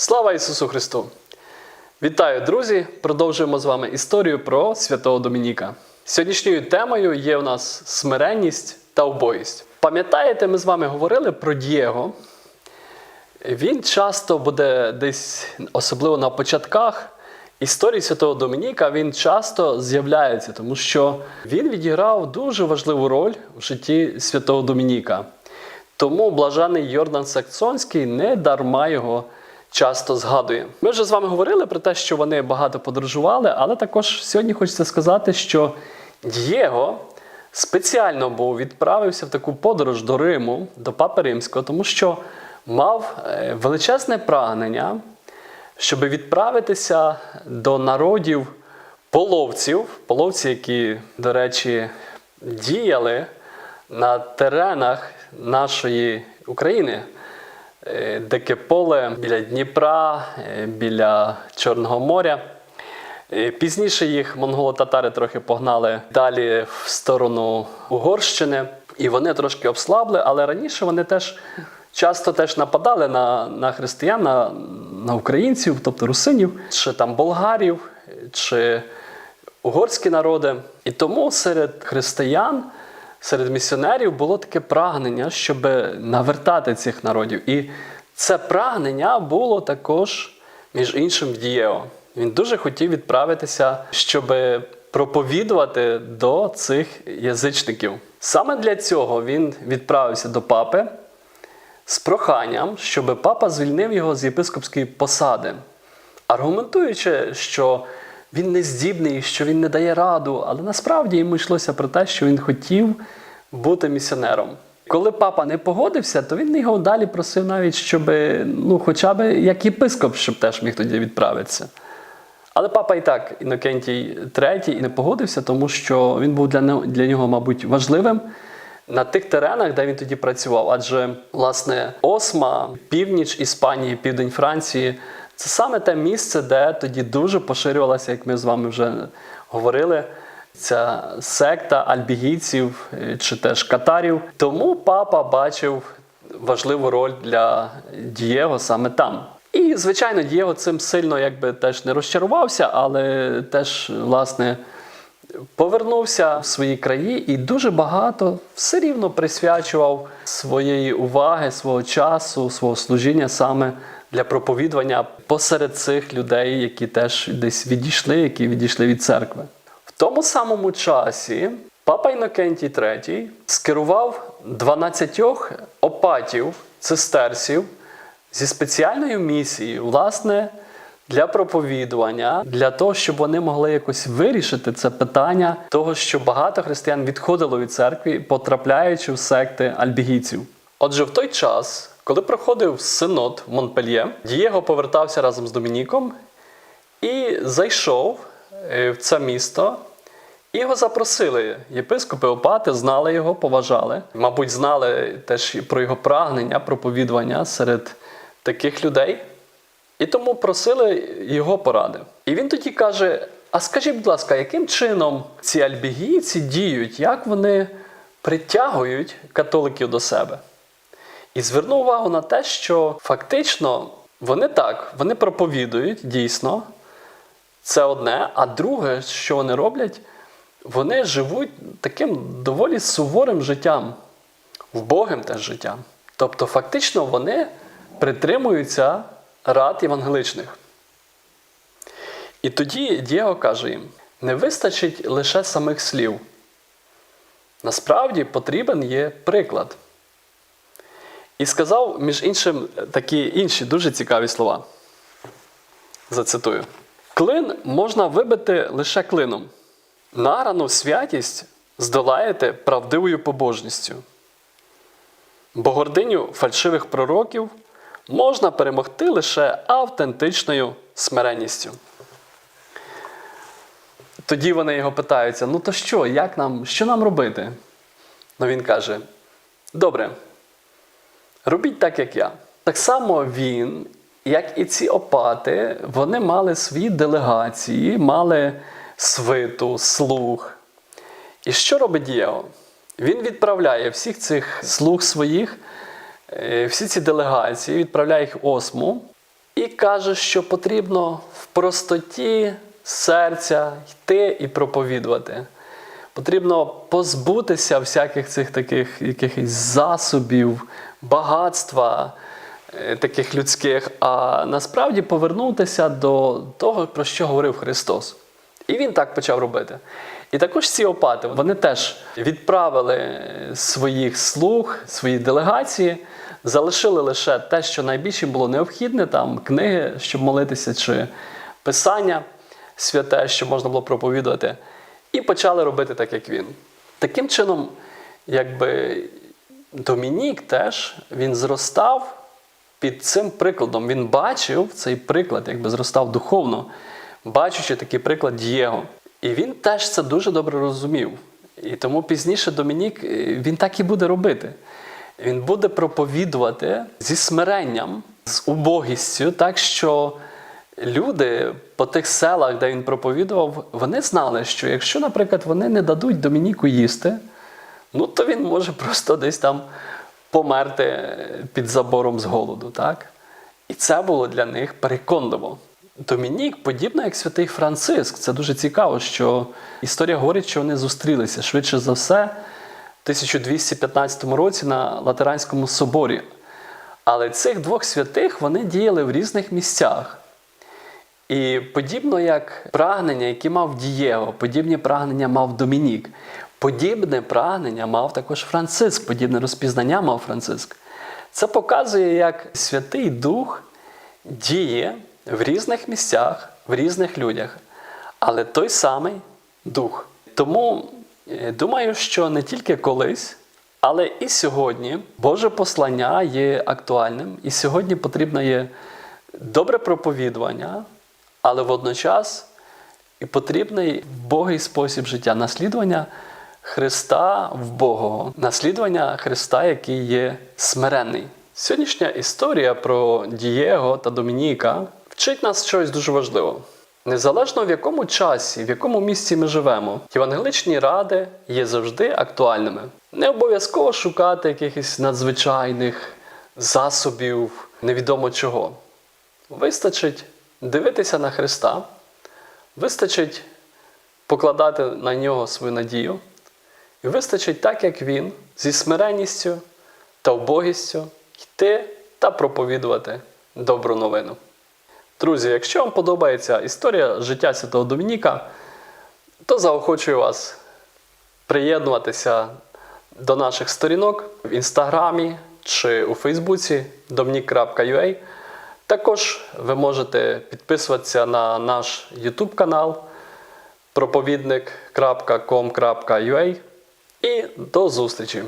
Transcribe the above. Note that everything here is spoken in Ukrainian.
Слава Ісусу Христу! Вітаю, друзі! Продовжуємо з вами історію про святого Домініка. Сьогоднішньою темою є у нас смиренність та убогість. Пам'ятаєте, ми з вами говорили про Дієго. Він часто буде десь, особливо на початках історії святого Домініка, він часто з'являється, тому що він відіграв дуже важливу роль в житті святого Домініка. Тому блажений Йордан Саксонський не дарма його часто згадує. Ми вже з вами говорили про те, що вони багато подорожували, але також сьогодні хочеться сказати, що Дієго спеціально був відправився в таку подорож до Риму, до Папи Римського, тому що мав е, величезне прагнення, щоб відправитися до народів половців, половці, які, до речі, діяли на теренах нашої України. Е, Дике поле біля Дніпра, е, біля Чорного моря. Е, Пізніше їх монголо-татари трохи погнали далі в сторону Угорщини, і вони трошки обслабли, але раніше вони теж часто теж нападали на, на християн, на, на українців, тобто русинів, чи там болгарів, чи угорські народи. І тому серед християн, серед місіонерів було таке прагнення, щоб навертати цих народів. І це прагнення було також, між іншим, в Дієо. Він дуже хотів відправитися, щоб проповідувати до цих язичників. Саме для цього він відправився до папи з проханням, щоб папа звільнив його з єпископської посади, аргументуючи, що він не здібний, що він не дає раду, але насправді йому йшлося про те, що він хотів бути місіонером. Коли папа не погодився, то він його далі просив навіть, щоб, ну, хоча б як єпископ, щоб теж міг тоді відправитися. Але папа і так, Інокентій III, не погодився, тому що він був для нього, для нього, мабуть, важливим на тих теренах, де він тоді працював. Адже, власне, Осма, північ Іспанії, південь Франції це саме те місце, де тоді дуже поширювалася, як ми з вами вже говорили, ця секта альбігійців е, чи теж катарів. Тому папа бачив важливу роль для Дієго саме там. І, звичайно, Дієго цим сильно якби теж не розчарувався, але теж, власне, повернувся в свої краї і дуже багато все рівно присвячував своєї уваги, свого часу, свого служіння саме для проповідування посеред цих людей, які теж десь відійшли, які відійшли від церкви. В тому самому часі папа Інокентій III скерував 12 опатів цистерсів зі спеціальною місією, власне, для проповідування, для того, щоб вони могли якось вирішити це питання того, що багато християн відходило від церкви, потрапляючи в секти альбігійців. Отже, в той час, коли проходив синод в Монпельє, Дієго повертався разом з Домініком і зайшов е, в це місто. І його запросили. Єпископи опати знали його, поважали. Мабуть, знали теж про його прагнення, проповідування серед таких людей. І тому просили його поради. І він тоді каже: А скажіть, будь ласка, яким чином ці альбігійці діють, як вони притягують католиків до себе? І звернув увагу на те, що фактично вони так, вони проповідують дійсно, це одне, а друге, що вони роблять, вони живуть таким доволі суворим життям, вбогим теж життям. Тобто, фактично, вони притримуються рад євангеличних. І тоді Дієго каже їм: не вистачить лише самих слів. Насправді потрібен є приклад. І сказав, між іншим, такі інші дуже цікаві слова. Зацитую: Клин можна вибити лише клином. Нарану святість здолаєте правдивою побожністю. Бо гординю фальшивих пророків можна перемогти лише автентичною смиренністю. Тоді вони його питаються: ну то що, як нам, що нам робити? Ну він каже: добре, робіть так, як я. Так само він, як і ці опати, вони мали свої делегації, мали свиту, слух. І що робить Дієго? Він відправляє всіх цих слуг своїх, е, всі ці делегації, відправляє їх осму і каже, що потрібно в простоті серця йти і проповідувати. Потрібно позбутися всяких цих таких якихось засобів, багатства е, таких людських, а насправді повернутися до того, про що говорив Христос. І він так почав робити. І також ці опати вони теж відправили своїх слуг, свої делегації, залишили лише те, що найбільше було необхідне, там книги, щоб молитися, чи писання святе, що можна було проповідувати, і почали робити так, як він. Таким чином, якби Домінік теж він зростав під цим прикладом. Він бачив цей приклад, якби зростав духовно, бачачи такий приклад Дієго. І він теж це дуже добре розумів. І тому пізніше Домінік е, він так і буде робити. Він буде проповідувати зі смиренням, з убогістю, так що люди по тих селах, де він проповідував, вони знали, що якщо, наприклад, вони не дадуть Домініку їсти, ну то він може просто десь там померти під забором з голоду. Так? І це було для них переконливо. Домінік, подібно як святий Франциск, це дуже цікаво, що історія говорить, що вони зустрілися швидше за все в 1215 році на Латеранському соборі. Але цих двох святих вони діяли в різних місцях. І подібно як прагнення, які мав Дієго, подібні прагнення мав Домінік, подібне прагнення мав також Франциск, подібне розпізнання мав Франциск. Це показує, як Святий Дух діє в різних місцях, в різних людях, але той самий Дух. Тому е, думаю, що не тільки колись, але і сьогодні Боже послання є актуальним, і сьогодні потрібно є добре проповідування, але водночас і потрібний Богий спосіб життя, наслідування Христа в Богого, наслідування Христа, який є смиренний. Сьогоднішня історія про Дієго та Домініка вчить нас щось дуже важливо. Незалежно в якому часі, в якому місці ми живемо, євангеличні ради є завжди актуальними. Не обов'язково шукати якихось надзвичайних засобів, невідомо чого. Вистачить дивитися на Христа, вистачить покладати на нього свою надію, і вистачить так, як Він, зі смиренністю та вбогістю йти та проповідувати добру новину. Друзі, якщо вам подобається історія життя Святого Домініка, то заохочую вас приєднуватися до наших сторінок в інстаграмі чи у Фейсбуці dominic.ua. Також ви можете підписуватися на наш YouTube канал проповідник.com.ua і до зустрічі!